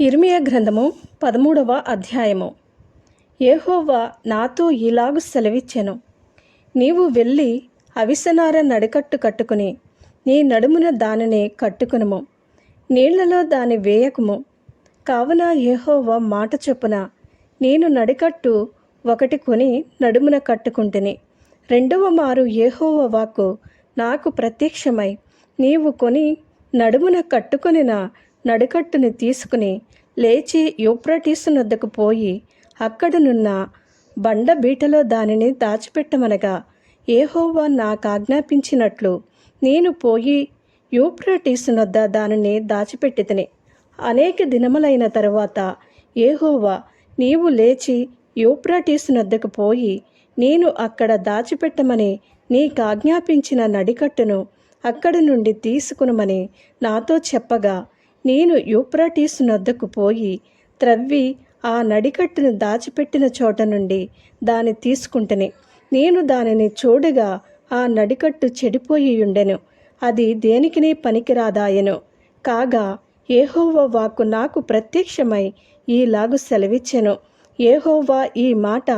ఇర్మియా గ్రంథము పదమూడవ అధ్యాయము. ఏహోవా నాతో ఇలాగు సెలవిచ్చెను. నీవు వెళ్ళి అవిసనార నడికట్టు కట్టుకుని నీ నడుమున దానిని కట్టుకునుము. నీళ్ళలో దాని వేయకుము. కావున ఏహోవా మాట చొప్పున నేను నడికట్టు ఒకటి కొని నడుమున కట్టుకుంటుని. రెండవ మారు ఏహోవ వాక్కు నాకు ప్రత్యక్షమై నీవు కొని నడుమున కట్టుకొనిన నడికట్టుని తీసుకుని లేచి యూప్రటీసు నొద్దకు పోయి అక్కడనున్న బండ బీటలో దానిని దాచిపెట్టమనగా ఏహోవా నాకు ఆజ్ఞాపించినట్లు నేను పోయి యూప్రటీసు నొద్ద దానిని దాచిపెట్టితిని. అనేక దినములైన తరువాత ఏహోవా నీవు లేచి యూప్రటీసు నొద్దకు పోయి నేను అక్కడ దాచిపెట్టమని నీకు ఆజ్ఞాపించిన నడికట్టును అక్కడి నుండి తీసుకునమని నాతో చెప్పగా నేను యూప్రటీస్ నద్దకు పోయి త్రవ్వి ఆ నడికట్టును దాచిపెట్టిన చోట నుండి దాన్ని తీసుకుంటుని నేను దానిని చూడగా ఆ నడికట్టు చెడిపోయి ఉండెను. అది దేనికినే పనికిరాదాయెను. కాగా ఏహోవా వాక్కు నాకు ప్రత్యక్షమై ఈలాగు సెలవిచ్చెను. ఏహోవా ఈ మాట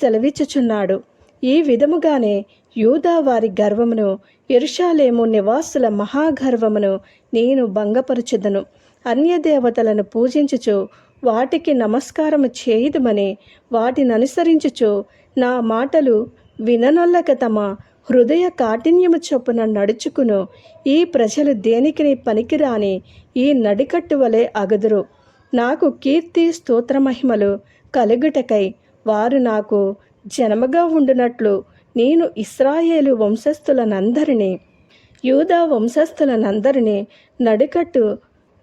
సెలవిచ్చుచున్నాడు. ఈ విధముగానే యూదా వారి గర్వమును ఎరుషాలేము నివాసుల మహాగర్వమును నేను భంగపరచుదను. అన్యదేవతలను పూజించుచు వాటికి నమస్కారము చేయుదుమని వాటిని అనుసరించుచు నా మాటలు విననొల్లక తమ హృదయ కాఠిన్యము చొప్పున నడుచుకును. ఈ ప్రజలు దేనికి పనికిరాని ఈ నడికట్టు వలె అగదురు. నాకు కీర్తి స్తోత్రమహిమలు కలుగుటకై వారు నాకు జనముగా ఉండునట్లు నేను ఇస్రాయేలు వంశస్థులనందరినీ యూదా వంశస్థులనందరినీ నడుకట్టు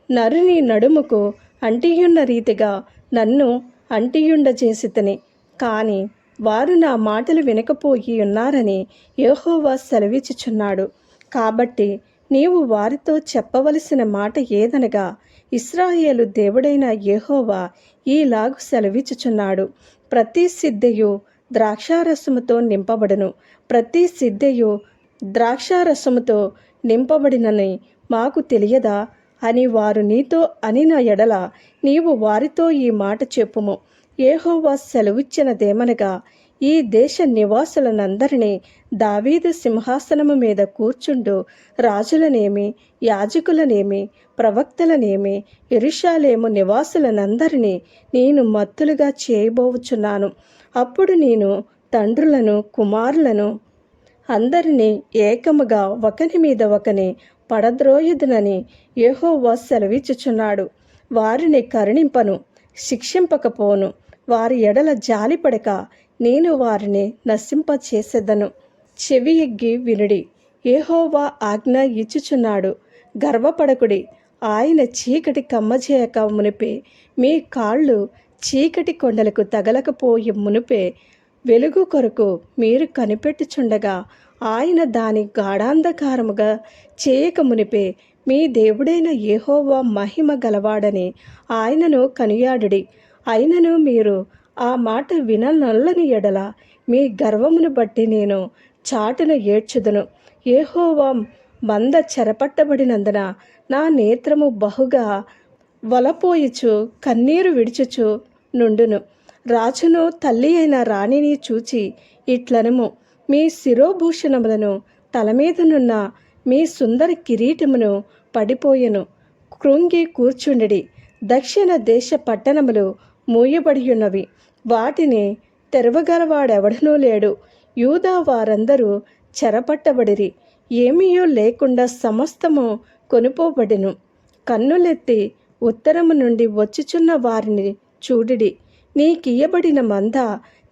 నరుని నడుముకు అంటియున్న రీతిగా నన్ను అంటియుండ చేసితని కానీ వారు నా మాటలు వినకపోయి ఉన్నారని యెహోవా సెలవిచ్చుచున్నాడు. కాబట్టి నీవు వారితో చెప్పవలసిన మాట ఏదనగా ఇస్రాయేలు దేవుడైన యెహోవా ఈలాగు సెలవిచ్చుచున్నాడు. ప్రతి సిద్ధయు ద్రాక్షారసముతో నింపబడును. ప్రతి సిద్ధయు ద్రాక్షారసముతో నింపబడినని మాకు తెలియదా? అని వారు నీతో అనిన ఎడల నీవు వారితో ఈ మాట చెప్పుము. ఏహోవా సెలవిచ్చినదేమనగా ఈ దేశ నివాసులనందరినీ దావీదు సింహాసనము మీద కూర్చుండు. రాజులనేమి యాజకులనేమి ప్రవక్తలనేమి ఇరుషాలేము నివాసులనందరినీ నేను మత్తులుగా చేయబోవుచున్నాను అప్పుడు నేను తండ్రులను కుమారులను అందరినీ ఏకముగా ఒకని మీద ఒకని పడద్రోయుదునని యహోవా సెలవిచ్చుచున్నాడు. వారిని కరుణింపను శిక్షింపకపోను. వారి ఎడల జాలిపడక నేను వారిని నశింపచేసేదను. చెవి ఎగ్గి వినుడి. ఏహోవా ఆజ్ఞ ఇచ్చుచున్నాడు. గర్వపడకుడి. ఆయన చీకటి కమ్మజేయక మునిపే. మీ కాళ్ళు చీకటి కొండలకు తగలకపోయి మునిపే. వెలుగు కొరకు మీరు కనిపెట్టుచుండగా ఆయన దాని గాఢాంధకారముగా చేయక మునిపే. మీ దేవుడైన ఏహోవా మహిమ గలవాడని ఆయనను కనియాడుడి. అయినను మీరు ఆ మాట విననల్లని ఎడల. మీ గర్వమును బట్టి నేను చాటున ఏడ్చుదును. ఏహోవాం మంద చెరపట్టబడినందున నా నేత్రము బహుగా వలపోయిచు కన్నీరు విడిచుచు నుండును. రాజును తల్లి అయిన రాణిని చూచి ఇట్లనము. మీ శిరోభూషణములను తలమీదనున్న మీ సుందర కిరీటమును పడిపోయెను. కృంగి కూర్చుండిడి. దక్షిణ దేశ పట్టణములు మూయబడియున్నవి. వాటిని తెరవగలవాడెవడనూ లేడు. యూదా వారందరూ చెరపట్టబడిరి. ఏమీయూ లేకుండా సమస్తము కొనుపోబడెను. కన్నులెత్తి ఉత్తరము నుండి వచ్చుచున్న వారిని చూడిడి. నీకియబడిన మంద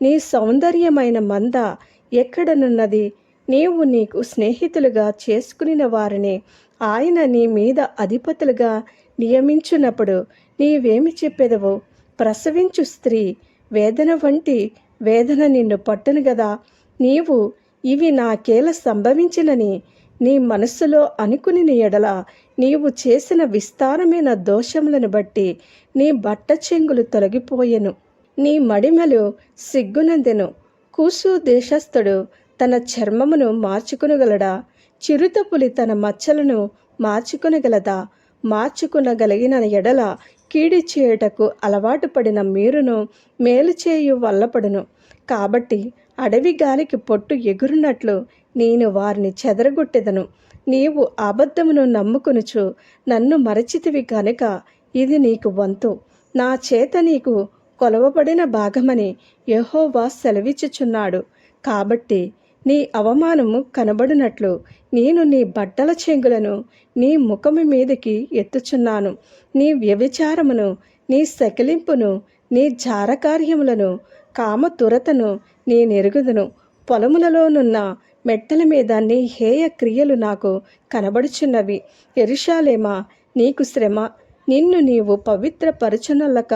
నీ సౌందర్యమైన మంద ఎక్కడనున్నది? నీవు నీకు స్నేహితులుగా చేసుకునిన వారిని ఆయన నీ మీద అధిపతులుగా నియమించున్నప్పుడు నీవేమి చెప్పెదవు? ప్రసవించు స్త్రీ వేదన వంటి వేదన నిన్ను పట్టును గదా. నీవు ఇవి నాకేల సంభవించినని నీ మనస్సులో అనుకుని ఎడల నీవు చేసిన విస్తారమైన దోషములను బట్టి నీ బట్ట చెంగులు తొలగిపోయెను. నీ మడిమలు సిగ్గునందెను. కూసు దేశస్థుడు తన చర్మమును మార్చుకునగలడా? చిరుతపులి తన మచ్చలను మార్చుకునగలదా? మార్చుకునగలిగిన ఎడల కీడి చేయుటకు అలవాటు పడిన మీరును మేలు చేయు వల్లపడును. కాబట్టి అడవి గాలికి పొట్టు ఎగురునట్లు నేను వారిని చెదరగొట్టెదను. నీవు అబద్ధమును నమ్ముకునుచు నన్ను మరచితివి కనుక ఇది నీకు వంతు. నా చేత నీకు కొలవబడిన భాగమని యహోవా సెలవిచ్చుచున్నాడు. కాబట్టి నీ అవమానము కనబడినట్లు నేను నీ బట్టల చెంగులను నీ ముఖము మీదకి ఎత్తుచున్నాను. నీ వ్యభిచారమును నీ సకిలింపును నీ జారకార్యములను కామతురతను నేనెరుగుదును పొలములలోనున్న మెట్టల మీద నీ హేయ క్రియలు నాకు కనబడుచున్నవి. ఎరుషాలేమా నీకు శ్రమ. నిన్ను నీవు పవిత్రపరచునల్లక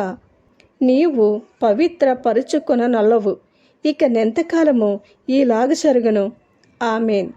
నీవు పవిత్ర నల్లవు ఇక నెంతకాలము ఈలాగ జరుగును. ఆమెన్.